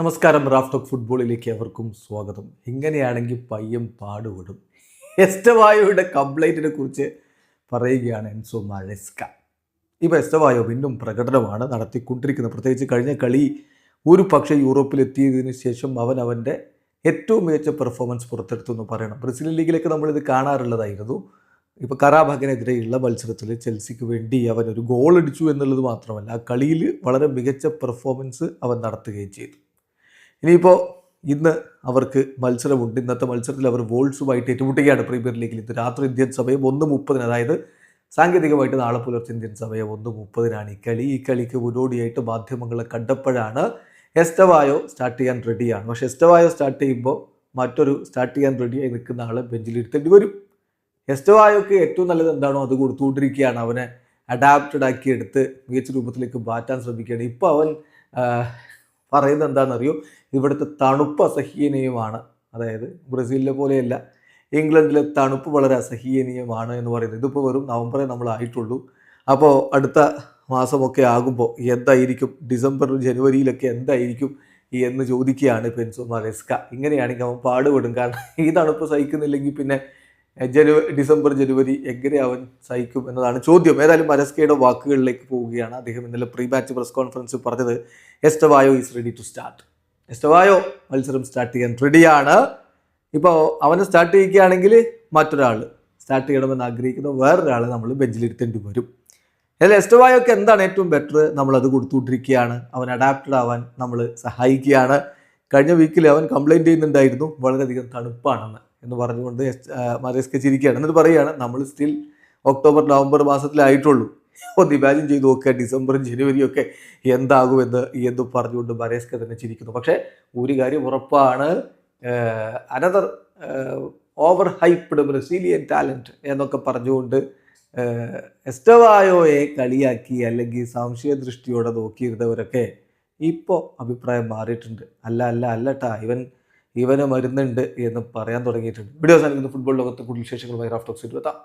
നമസ്കാരം Raf talk ഫുട്ബോളിലേക്ക് അവർക്കും സ്വാഗതം. ഇങ്ങനെയാണെങ്കിൽ പയ്യം പാടുപെടും. എസ്റ്റവായോയുടെ കംപ്ലൈന്റിനെ കുറിച്ച് പറയുകയാണ് എൻസോ മഴസ്ക ഇപ്പോൾ എസ്റ്റവായോ വീണ്ടും പ്രകടനമാണ് നടത്തിക്കൊണ്ടിരിക്കുന്നത്. പ്രത്യേകിച്ച് കഴിഞ്ഞ കളി ഒരു പക്ഷേ യൂറോപ്പിലെത്തിയതിന് ശേഷം അവൻ അവന്റെ ഏറ്റവും മികച്ച പെർഫോമൻസ് പുറത്തെടുത്തു എന്ന് പറയണം. ബ്രസീലിയൻ ലീഗിലൊക്കെ നമ്മളിത് കാണാറുള്ളതായിരുന്നു. ഇപ്പോൾ കറാബാഗിനെതിരെയുള്ള മത്സരത്തിൽ ചെൽസിക്ക് വേണ്ടി അവൻ ഒരു ഗോൾ അടിച്ചു എന്നുള്ളത് മാത്രമല്ല ആ കളിയിൽ വളരെ മികച്ച പെർഫോമൻസ് അവൻ നടത്തുകയും ചെയ്തു. ഇനിയിപ്പോൾ ഇന്ന് അവർക്ക് മത്സരമുണ്ട്. ഇന്നത്തെ മത്സരത്തിൽ അവർ വോൾസുമായിട്ട് ഏറ്റുമുട്ടുകയാണ്. പ്രീമിയർ ലീഗിൽ ഇത് രാത്രി ഇന്ത്യൻ സമയം ഒന്ന് മുപ്പതിന് അതായത് സാങ്കേതികമായിട്ട് നാളെ പുലർച്ചെ ഇന്ത്യൻ സമയം ഒന്ന് മുപ്പതിനാണ് ഈ കളി. ഈ കളിക്ക് മുന്നോടിയായിട്ട് മാധ്യമങ്ങളെ കണ്ടപ്പോഴാണ് എസ്റ്റവായോ സ്റ്റാർട്ട് ചെയ്യാൻ റെഡിയാണ്. പക്ഷേ എസ്റ്റവായോ സ്റ്റാർട്ട് ചെയ്യുമ്പോൾ മറ്റൊരു സ്റ്റാർട്ട് ചെയ്യാൻ റെഡിയായി നിൽക്കുന്ന ആളെ ബെഞ്ചിലിരുത്തേണ്ടി വരും. എസ്റ്റവായോക്ക് ഏറ്റവും നല്ലത് എന്താണോ അത് കൊടുത്തുകൊണ്ടിരിക്കുകയാണ്. അവനെ അഡാപ്റ്റഡ് ആക്കി എടുത്ത് മികച്ച രൂപത്തിലേക്ക് മാറ്റാൻ ശ്രമിക്കുകയാണ്. ഇപ്പോൾ അവൻ പറയുന്നത് എന്താണെന്നറിയോ? ഇവിടുത്തെ തണുപ്പ് അസഹ്യനീയമാണ്. അതായത് ബ്രസീലിലെ പോലെയല്ല ഇംഗ്ലണ്ടിലെ തണുപ്പ് വളരെ അസഹ്യനീയമാണ് എന്ന് പറയുന്നത്. ഇതിപ്പോൾ വെറും നവംബറേ നമ്മളായിട്ടുള്ളൂ അപ്പോൾ അടുത്ത മാസമൊക്കെ ആകുമ്പോൾ എന്തായിരിക്കും? ഡിസംബർ ജനുവരിയിലൊക്കെ എന്തായിരിക്കും എന്ന് ചോദിക്കുകയാണ് പെൻസോ മലസ്ക. ഇങ്ങനെയാണെങ്കിൽ അവൻ പാടുപെടും. കാരണം ഈ തണുപ്പ് സഹിക്കുന്നില്ലെങ്കിൽ പിന്നെ ജനു ഡിസംബർ ജനുവരി എങ്ങനെ അവൻ സഹിക്കും എന്നതാണ് ചോദ്യം. ഏതായാലും മരസ്കയുടെ വാക്കുകളിലേക്ക് പോവുകയാണ് അദ്ദേഹം. ഇന്നലെ പ്രീ മാച്ച് പ്രസ് കോൺഫറൻസിൽ പറഞ്ഞത് Estevao is ready to start Estevao മത്സരം സ്റ്റാർട്ട് ചെയ്യാൻ റെഡിയാണ് ഇപ്പോൾ അവനെ സ്റ്റാർട്ട് ചെയ്യുകയാണെങ്കിൽ മറ്റൊരാൾ സ്റ്റാർട്ട് ചെയ്യണമെന്ന് ആഗ്രഹിക്കുന്ന വേറൊരാൾ നമ്മൾ ബെഞ്ചിലിരുത്തേണ്ടി വരും. അതിൽ എസ്റ്റവായോക്ക് എന്താണ് ഏറ്റവും ബെറ്റർ നമ്മളത് കൊടുത്തുകൊണ്ടിരിക്കുകയാണ്. അവൻ അഡാപ്റ്റഡ് ആവാൻ നമ്മൾ സഹായിക്കുകയാണ്. കഴിഞ്ഞ വീക്കിൽ അവൻ കംപ്ലൈന്റ് ചെയ്യുന്നുണ്ടായിരുന്നു. വളരെയധികം തണുപ്പാണെന്ന്. എന്ന് പറഞ്ഞുകൊണ്ട് മരേസ്ക ചിരിക്കുകയാണ്. എന്നിട്ട് പറയുകയാണ് നമ്മൾ സ്റ്റിൽ ഒക്ടോബർ നവംബർ മാസത്തിലായിട്ടുള്ളൂ. ഒന്ന് ഇമാജിൻ ചെയ്ത് നോക്കുക ഡിസംബറും ജനുവരിയും ഒക്കെ എന്താകുമെന്ന് എന്ന് പറഞ്ഞുകൊണ്ട് മരേസ്ക തന്നെ ചിരിക്കുന്നു. പക്ഷേ ഒരു കാര്യം ഉറപ്പാണ് another over hyped Brazilian talent എന്നൊക്കെ പറഞ്ഞുകൊണ്ട് എസ്റ്റവായോയെ കളിയാക്കി അല്ലെങ്കിൽ സംശയ ദൃഷ്ടിയോടെ നോക്കിയിരുന്നവരൊക്കെ ഇപ്പോൾ അഭിപ്രായം മാറിയിട്ടുണ്ട്. അല്ല അല്ല അല്ലട്ടാ ഇവൻ ഇവന് മരുന്നുണ്ട് എന്ന് പറയാൻ തുടങ്ങിയിട്ടുണ്ട്. വീഡിയോ സാധിക്കുന്ന ഫുട്ബോൾ ലോകത്ത് കൂടുതൽ വിശേഷങ്ങളുമായി റാഫ്റ്റോക്സിറ്റ് എത്താം